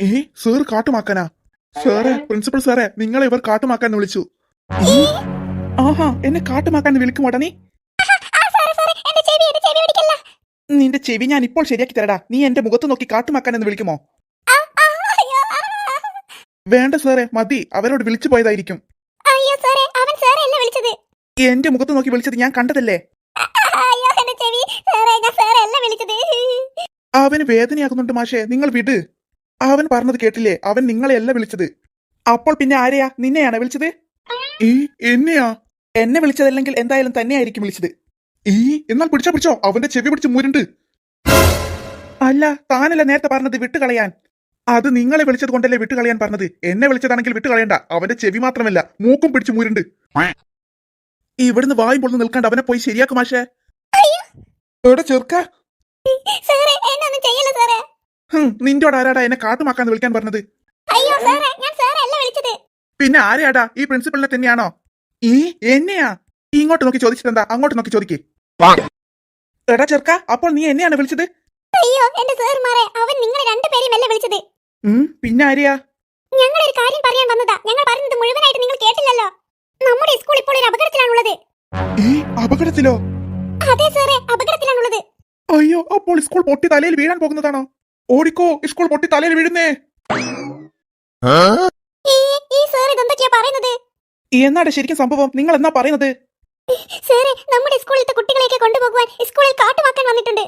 ഏ സാർ കാട്ടുമാക്കാനാ? സാറേ പ്രിൻസിപ്പൽ സാറേ നിങ്ങളെ ഇവർ കാട്ടുമാക്കാൻ വിളിച്ചു. ആഹാ എന്നെ കാട്ടുമാക്കാൻ വിളിക്കുമോടാ നീ നിന്റെ ചെവി ഞാൻ ഇപ്പോൾ ശരിയാക്കി തരടാ. നീ എന്റെ മുഖത്ത് നോക്കി കാട്ടുമാക്കാൻ എന്ന് വിളിക്കുമോ. വേണ്ട സാറേ മതി. അവരോട് വിളിച്ചു പോയതായിരിക്കും. എന്റെ മുഖത്ത് നോക്കി വിളിച്ചത് ഞാൻ കണ്ടതല്ലേ? അവന് വേദനയാകുന്നുണ്ട് മാഷേ നിങ്ങൾ വിട്. അവൻ പറഞ്ഞത് കേട്ടില്ലേ? അവൻ നിങ്ങളെയല്ല വിളിച്ചത്. അപ്പോൾ പിന്നെ ആരെയാ? നിന്നെയാണ് വിളിച്ചത്? ഈ എന്നെയാ? എന്നെ വിളിച്ചതല്ലെങ്കിൽ എന്തായാലും തന്നെയായിരിക്കും വിളിച്ചത്. ഈ എന്നാൽ പിടിച്ചോ പിടിച്ചോ. അവന്റെ ചെവി പിടിച്ച് മൂരുണ്ട്. അല്ല താനല്ല നേരത്തെ പറഞ്ഞത് വിട്ടുകളയാൻ. അത് നിങ്ങളെ വിളിച്ചത് കൊണ്ടല്ലേ വിട്ടുകളയാൻ പറഞ്ഞത്. എന്നെ വിളിച്ചതാണെങ്കിൽ വിട്ടുകളയണ്ട. അവന്റെ ചെവി മാത്രമല്ല മൂക്കും പിടിച്ചു മൂരുണ്ട്. ഇവിടുന്ന് വായും പൊളിഞ്ഞ് നിൽക്കണ്ട അവനെ പോയി ശരിയാക്കും മാഷേ. എവിടെ ചെറുക്ക സാറേ എന്നൊന്നും ചെയ്യല്ല സാറേ ഹും, നിന്റോട് ആരാടാ എന്നെ കാട്ടുമാക്കാന്ന് വിളിക്കാൻ പറഞ്ഞത്? അയ്യോ സാറേ ഞാൻ സാറേ അല്ല വിളിച്ചത്. പിന്നെ ആരെയാടാ? ഈ പ്രിൻസിപ്പളിനെ തന്നെയാണോ? ഈ എന്നെയാ? ഇങ്ങോട്ട് നോക്കി ചോദിച്ചിട്ടെന്താ? അങ്ങോട്ട് നോക്കി ചോദിക്കേ. എടാ ചെറുക്ക അപ്പോൾ നീ എന്നെയാണ് വിളിച്ചത്? അയ്യോ എന്റെ മാറേ അവൻ നിങ്ങളെ രണ്ടുപേരെയും അല്ല വിളിച്ചത്. ഉം, പിന്നെ ആരെയാ? ഞങ്ങൾ ഒരു കാര്യം പറയാൻ വന്നതാ. ഞങ്ങൾ പറഞ്ഞത് മുഴുവനായിട്ട് നിങ്ങൾ കേട്ടില്ലല്ലോ. നമ്മുടെ സ്കൂൾ ഇപ്പോൾ ഒരു അപകടത്തിലാണുള്ളത്. ഈ അപകടത്തിലോ? അതെ സാറേ അപകടത്തിലാണുള്ളത്. അയ്യോ അപ്പോൾ സ്കൂൾ പൊട്ടി തലയിൽ വീഴാൻ പോകുന്നതാണോ? ഓടിക്കോ സ്കൂൾ പൊട്ടി തലയിൽ വീഴുന്നേ. ഈ ഈ സാർ ഇതെന്തൊക്കെയാ പറയുന്നത്? എന്നാണ് ശരിക്കും സംഭവം? നിങ്ങൾ എന്നാ പറയുന്നത് സാറേ നമ്മുടെ സ്കൂളിലത്തെ കുട്ടികളെയൊക്കെ കൊണ്ടുപോകുവാൻ സ്കൂളിൽ കാട്ടുവാക്കാൻ വന്നിട്ടുണ്ട്.